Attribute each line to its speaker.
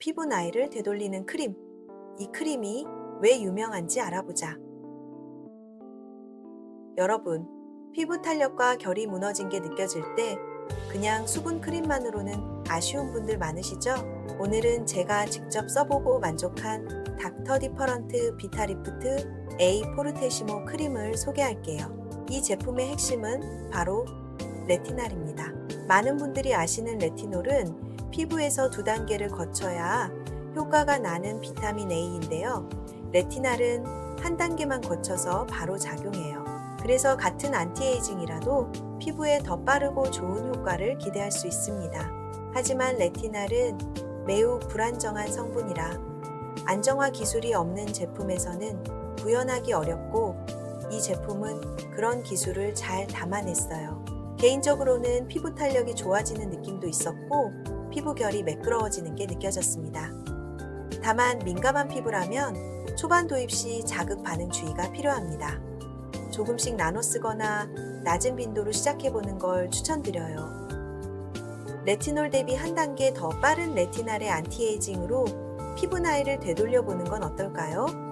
Speaker 1: 피부 나이를 되돌리는 크림. 이 크림이 왜 유명한지 알아보자. 여러분, 피부 탄력과 결이 무너진 게 느껴질 때 그냥 수분 크림만으로는 아쉬운 분들 많으시죠? 오늘은 제가 직접 써보고 만족한 닥터 디퍼런트 비타리프트 A 포르테시모 크림을 소개할게요. 이 제품의 핵심은 바로 레티날입니다. 많은 분들이 아시는 레티놀은 피부에서 두 단계를 거쳐야 효과가 나는 비타민 A인데요. 레티날은 한 단계만 거쳐서 바로 작용해요. 그래서 같은 안티에이징이라도 피부에 더 빠르고 좋은 효과를 기대할 수 있습니다. 하지만 레티날은 매우 불안정한 성분이라 안정화 기술이 없는 제품에서는 구현하기 어렵고 이 제품은 그런 기술을 잘 담아냈어요. 개인적으로는 피부 탄력이 좋아지는 느낌도 있었고 피부 결이 매끄러워지는 게 느껴졌습니다. 다만 민감한 피부라면 초반 도입 시 자극 반응 주의가 필요합니다. 조금씩 나눠 쓰거나 낮은 빈도로 시작해 보는 걸 추천드려요. 레티놀 대비 한 단계 더 빠른 레티날의 안티에이징으로 피부 나이를 되돌려 보는 건 어떨까요?